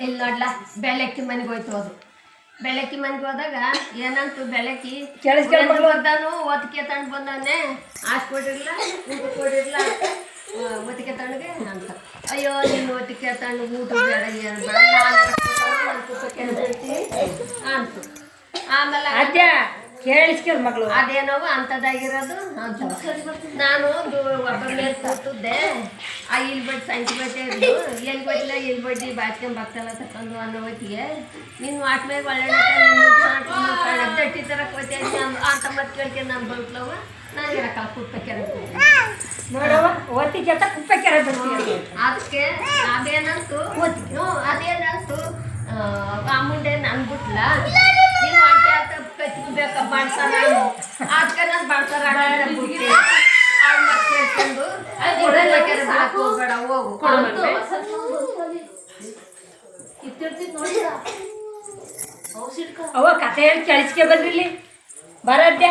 ಇಲ್ಲಿ ನೋಡ್ಲ ಬೆಳಕಿ ಮನೆಗೆ ಹೋಯ್ತು ಅದು. ಬೆಳಕಿ ಮನೆಗೆ ಹೋದಾಗ ಏನಂತು ಬೆಳಕಿ. ಬಂದಾನು ಒತ್ತಿಗೆ ತಂದು ಬಂದಾನೆ. ಆಶ್ ಕೊಡಿರ್ಲ ಊಟ ಕೊಡಿರ್ಲ ಒತ್ತಿಗೆ ತಣ್ಣಗೆ ಅಂತ. ಅಯ್ಯೋ ನೀನು ಒತ್ತಿಗೆ ತಣ್ಣ ಊಟ ಬೇಡ ಏನು ಬೇಡ ನಾನು ಅಂತು. ಆಮೇಲೆ ಅದ್ಯ ಕೇಳಿಸ್ಕೊಂಡ್ ಮಗಳು. ಅದೇನೋ ಅಂಥದ್ದಾಗಿರೋದು ಅಂತ ನಾನು ಒಬ್ಬರ ಒಬ್ಬ ಮೇಲೆ ಕೂತಿದ್ದೆ ಆ ಇಲ್ಲಿ ಬಡ್ಡಿ ಸಂಚಿ ಬಟ್ಟೆ ಇದ್ದು ಎಲ್ಲಿ ಬಡ್ಡಿಲ್ಲ ಇಲ್ಲಿ ಬಡ್ಡಿ ಬಾಚ್ಕೊಂಡ್ ಬರ್ತಲ್ಲ ತಕೊಂಡು ಅನ್ನೋ ಹೊತ್ತಿಗೆ ನಿನ್ನ ವಾಟ್ ಮೇಲೆ ಒಳ್ಳೆ ದಟ್ಟಿ ತರಕ್ ಹೋಯ್ತೆ ಅಂತ ಮತ್ತೆ ಕೇಳ್ಕೊಂಡು ನಾನು ಬಲ್ಕ್ಲವ ನಾನು ಇರಕ್ಕ ಕುಪ್ಪಕ್ಕೆ ನೋಡವ ಒತ್ತಿ ಜೊತೆ ಕುಪ್ಪೆ ಕೆರೆ ಬರ್ತೀವಿ ಅದಕ್ಕೆ ಅದೇನಂತು? ಅದೇನಂತು? ಆ ಮುಂಡೆ ನನ್ ಕಚ್ಕೋಬೇಕ ಬಣ್ಸಾರ ಅದಕ್ಕೆ ನಾನು ಬಣ್ಸಾರ ಬಿಟ್ಟೆ ಅವ್ಳು ಮತ್ತೆ ಕೇಳ್ಕೊಂಡು ಕುಪ್ಪೆಕೆರೆ ಬಿಡಕ್ ಹೋಗ್ಬೇಡ ಹೋಗು ಅಂತು. ಅವ ಕತೆ ಹೇಳಿ ಕೇಳಿಸ್ಕೆ ಬಂದ್ರಿಲ್ಲಿ ಬರದ್ಯ